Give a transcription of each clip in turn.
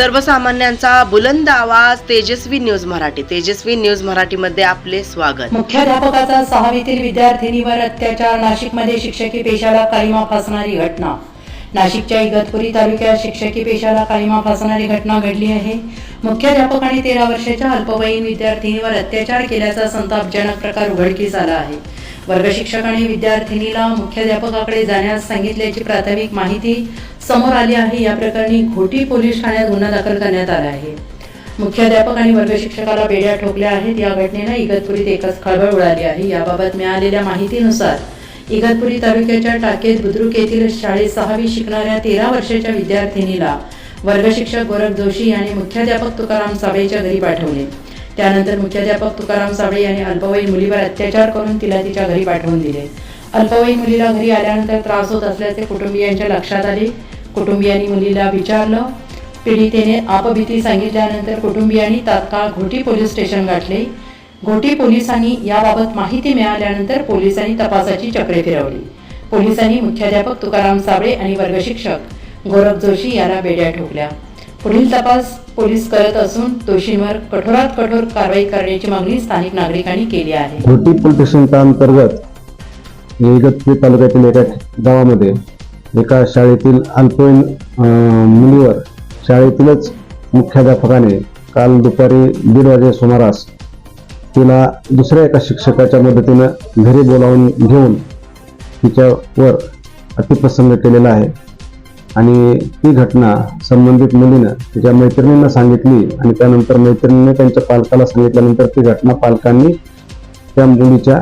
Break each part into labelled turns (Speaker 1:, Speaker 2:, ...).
Speaker 1: सर्वसामान्यांचा बुलंद आवाज तेजस्वी न्यूज मराठी. तेजस्वी न्यूज मराठीमध्ये आपले स्वागत.
Speaker 2: मुख्याध्यापकाचा सहावीतील विद्यार्थिनीवर अत्याचार. नाशिकमध्ये शिक्षकी पेशाला काळीमा फासणारी घटना. नाशिकच्या इगतपुरी तालुक्यात शिक्षकी पेशाला काळीमा फासणारी घटना घडली आहे. मुख्याध्यापकाने तेरा वर्षाच्या अल्पवयीन विद्यार्थिनीवर अत्याचार केल्याचा संतापजनक प्रकार उघडकीस आला आहे. वर्गशिक्षक आणि विद्यार्थिनीला मुख्याध्यापकाकडे जाण्यास सांगितल्याची प्राथमिक माहिती समोर आली आहे. या प्रकरणी घोटी पोलीस ठाण्यात गुन्हा दाखल करण्यात आला आहे. मुख्याध्यापक आणि वर्गशिक्षकाला बेड्या ठोकल्या आहेत. या घटनेनं इगतपुरीत एकच खळबळ उडाली आहे. याबाबत मिळालेल्या माहितीनुसार इगतपुरी तालुक्याच्या टाकेत बुद्रुक येथील शाळेत सहावी शिकणाऱ्या तेरा वर्षाच्या विद्यार्थिनीला वर्गशिक्षक गोरख जोशी यांनी मुख्याध्यापक तुकाराम साबेच्या घरी पाठवले. त्यानंतर मुख्याध्यापक तुकाराम साबळे यांनी अल्पवयीन मुलीवर अत्याचार करून तिला तिच्या घरी पाठवून दिले. अल्पवयीन मुलीला घरी आल्यानंतर त्रास होत असल्याचे कुटुंबियांच्या लक्षात आले. कुटुंबियांनी मुलीला विचारलं. पीडितेने आपभीती सांगितल्यानंतर कुटुंबियांनी तात्काळ घोटी पोलीस स्टेशन गाठले. घोटी पोलिसांनी याबाबत माहिती मिळाल्यानंतर पोलिसांनी तपासाची चक्रे फिरवली. पोलिसांनी मुख्याध्यापक तुकाराम साबळे आणि वर्गशिक्षक गोरख जोशी यांना बेड्या ठोकल्या. पुढील तपास पोलीस करत असून दोषींवर कठोरात कठोर कारवाई करण्याची मागणी स्थानिक नागरिकांनी केली आहे.
Speaker 3: घोटी पोलीस स्टेशनच्या अंतर्गत इगतपुरी तालुक्यातील एका गावामध्ये एका शाळेतील अल्पवयीन मुलीवर शाळेतीलच मुख्याध्यापकाने काल दुपारी दीड वाजे सुमारास तिला दुसऱ्या एका शिक्षकाच्या मदतीनं घरी बोलावून घेऊन तिच्यावर अतिप्रसंग केलेला आहे. आणि ती घटना संबंधित मुलीनं तिच्या मैत्रिणींना सांगितली आणि त्यानंतर मैत्रिणीने त्यांच्या पालकाला सांगितल्यानंतर ती घटना पालकांनी त्या मुलीच्या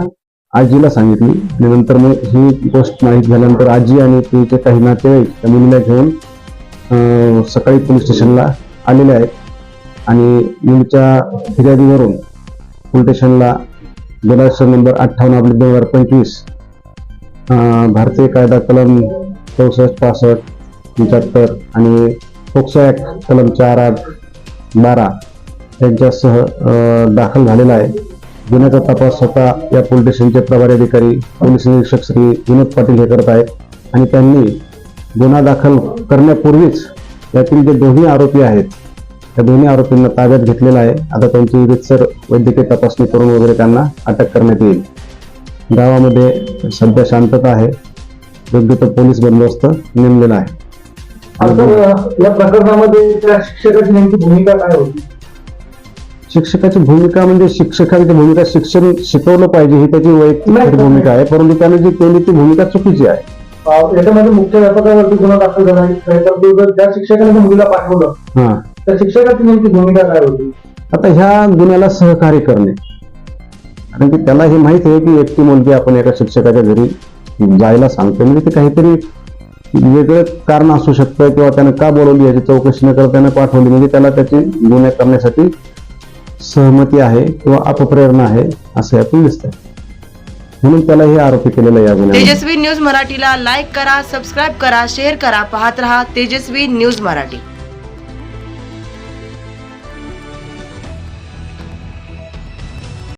Speaker 3: आजीला सांगितली. आणि नंतर मग ही गोष्ट माहीत झाल्यानंतर आजी आणि तिचे काही नातेवाईक त्या मुलीला घेऊन सकाळी पोलीस स्टेशनला आलेले आहेत. आणि मुलीच्या फिर्यादीवरून पोलीस स्टेशनला गुन्हा नंबर अठ्ठावन्न आपले दोन हजार पंचवीस भारतीय कायदा कलम चौसष्ट पासष्ट पंच्याहत्तर आणि फोक्सो ॲक्ट कलम चार आठ बारा यांच्यासह दाखल झालेला आहे. गुन्ह्याचा तपास स्वतः या पोलीस स्टेशनचे प्रभारी अधिकारी पोलीस निरीक्षक श्री विनोद पाटील हे करत आहेत. आणि त्यांनी गुन्हा दाखल करण्यापूर्वीच यातील जे दोन्ही आरोपी आहेत त्या दोन्ही आरोपींना ताब्यात घेतलेला आहे. आता त्यांची रितसर वैद्यकीय तपासणी करून वगैरे त्यांना अटक करण्यात येईल. गावामध्ये सध्या शांतता आहे. योग्य तो पोलीस बंदोबस्त नेमलेला आहे.
Speaker 4: या प्रकरणामध्ये त्या शिक्षकाची नेमकी भूमिका काय होती?
Speaker 3: शिक्षकाची भूमिका म्हणजे शिक्षकाची भूमिका शिक्षण शिकवलं पाहिजे ही त्याची वैयक्तिक भूमिका आहे. परंतु त्याने जी केली ती भूमिका चुकीची आहे.
Speaker 4: याच्यामध्ये मुख्याध्यापकावरती गुन्हा दाखल झाला ज्या शिक्षकाने त्या मुलीला पाठवलं.
Speaker 3: हा.
Speaker 4: त्या शिक्षकाची नेमकी भूमिका काय होती?
Speaker 3: आता ह्या गुन्ह्याला सहकार्य करणे. कारण की त्याला हे माहीत आहे की एकटी मुलगी आपण एका शिक्षकाच्या घरी जायला सांगतो. म्हणजे ते काहीतरी वेगळं कारण असू शकतं किंवा त्यानं का बोलवली याची चौकशी न करता त्यानं पाठवली. म्हणजे त्याला त्याची गुन्हे करण्यासाठी सहमती आहे किंवा अपप्रेरणा आहे असं यातून दिसतंय. म्हणून त्याला हे आरोपी केलेलं या गुन्ह्यामध्ये.
Speaker 1: तेजस्वी न्यूज मराठीला लाईक करा सबस्क्राईब करा शेअर करा पाहत रहा तेजस्वी न्यूज मराठी.